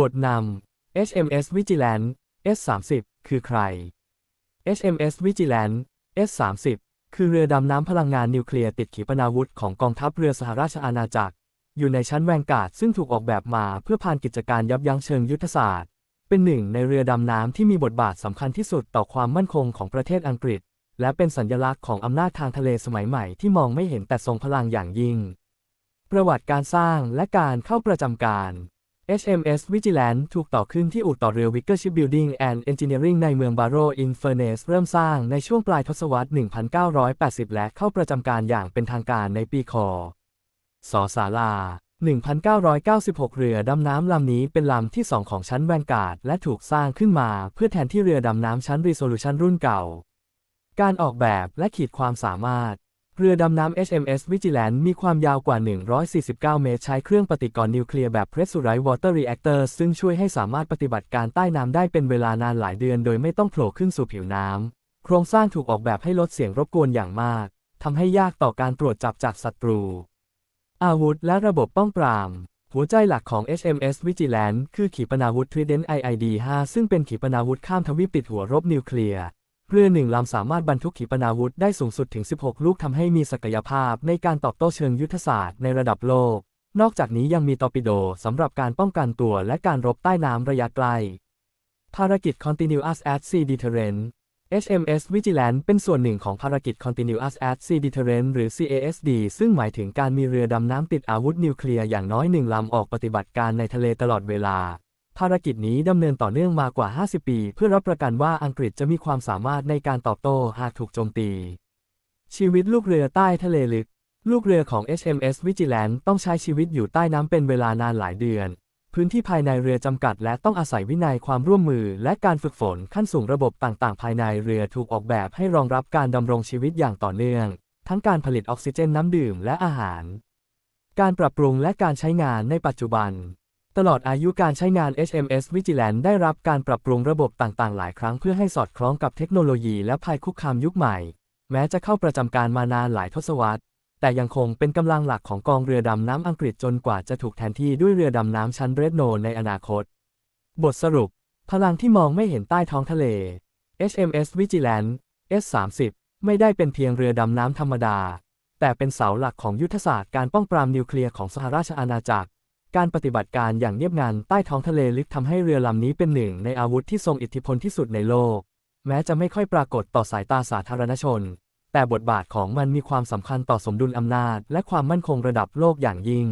บทนำ HMS Vigilant S30 คือใคร HMS Vigilant S30 คือเรือดำน้ำพลังงานนิวเคลียร์ติดขีปนาวุธของกองทัพเรือสหราชอาณาจักร อยู่ในชั้นแวงการ์ดซึ่งถูกออกแบบมาเพื่อผ่านกิจการยับยั้งเชิงยุทธศาสตร์ เป็นหนึ่งในเรือดำน้ำที่มีบทบาทสำคัญที่สุดต่อความมั่นคงของประเทศอังกฤษ และเป็นสัญลักษณ์ของอำนาจทางทะเลสมัยใหม่ที่มองไม่เห็นแต่ทรงพลังอย่างยิ่ง ประวัติการสร้างและการเข้าประจำการ HMS Vigilant ถูกต่อขึ้นที่อู่ต่อเรือ Wicker Shipbuilding and Engineering ในเมือง Barrow in Furness เริ่มสร้างในช่วงปลายทศวรรษ 1980 และเข้าประจำการอย่างเป็นทางการในปีคศศาลา 1996 เรือดำน้ำลำนี้เป็นลำที่2ของชั้นแวนการ์ดและถูกสร้างขึ้นมาเพื่อแทนที่เรือดำน้ำชั้น Resolution รุ่นเก่า การออกแบบและขีดความสามารถ เรือดำน้ำ HMS Vigilant มีความยาวกว่า 149 เมตร ใช้เครื่องปฏิกรณ์นิวเคลียร์แบบ Pressurized Water Reactor ซึ่งช่วยให้สามารถปฏิบัติการใต้น้ำได้เป็นเวลานานหลายเดือน โดยไม่ต้องโผล่ขึ้นสู่ผิวน้ำ โครงสร้างถูกออกแบบให้ลดเสียงรบกวนอย่างมาก ทำให้ยากต่อการตรวจจับจากศัตรู อาวุธและระบบป้องปราม หัวใจหลักของ HMS Vigilant คือขีปนาวุธ Trident IID-5 ซึ่งเป็นขีปนาวุธข้ามทวีปติดหัวรบนิวเคลียร์ เรือหนึ่งลำสามารถบรรทุกขีปนาวุธได้สูงสุดถึง 16 ลูกทำให้มีศักยภาพในการตอบโต้เชิงยุทธศาสตร์ในระดับโลก นอกจากนี้ยังมีตอร์ปิโดสำหรับการป้องกันตัวและการรบใต้น้ำระยะไกล ภารกิจ Continuous at Sea Deterrent HMS Vigilant เป็นส่วนหนึ่งของภารกิจ Continuous at Sea Deterrent หรือ CASD ซึ่งหมายถึงการมีเรือดำน้ำติดอาวุธนิวเคลียร์อย่างน้อยหนึ่งลำออกปฏิบัติการในทะเลตลอดเวลา ภารกิจนี้ดำเนินต่อเนื่องมากว่า 50 ปี เพื่อรับประกันว่าอังกฤษจะมีความสามารถในการตอบโต้หากถูกโจมตี ชีวิตลูกเรือใต้ทะเลลึก ลูกเรือของ HMS Vigilant ต้องใช้ชีวิตอยู่ใต้น้ำเป็นเวลานานหลายเดือน พื้นที่ภายในเรือจำกัด และต้องอาศัยวินัยความร่วมมือ และการฝึกฝนขั้นสูงระบบต่างๆ ภายในเรือถูกออกแบบให้รองรับการดำรงชีวิตอย่างต่อเนื่อง ทั้งการผลิตออกซิเจนน้ำดื่มและอาหาร การปรับปรุงและการใช้งานในปัจจุบัน ตลอดอายุการใช้งาน HMS Vigilant ได้รับการปรับปรุงระบบต่างๆ หลายครั้งเพื่อให้สอดคล้องกับเทคโนโลยีและภัยคุกคามยุคใหม่ แม้จะเข้าประจำการมานานหลายทศวรรษ แต่ยังคงเป็นกำลังหลักของกองเรือดำน้ำอังกฤษจนกว่าจะถูกแทนที่ด้วยเรือดำน้ำชั้นเรดโนในอนาคต บทสรุป พลังที่มองไม่เห็นใต้ท้องทะเล HMS Vigilant S30 ไม่ได้เป็นเพียงเรือดำน้ำธรรมดา แต่เป็นเสาหลักของยุทธศาสตร์การป้องปรามนิวเคลียร์ของสหราชอาณาจักร การปฏิบัติการอย่างเงียบงันใต้ท้องทะเลลึกทำให้เรือลำนี้เป็นหนึ่งในอาวุธที่ทรงอิทธิพลที่สุดในโลก แม้จะไม่ค่อยปรากฏต่อสายตาสาธารณชน แต่บทบาทของมันมีความสำคัญต่อสมดุลอำนาจ และความมั่นคงระดับโลกอย่างยิ่ง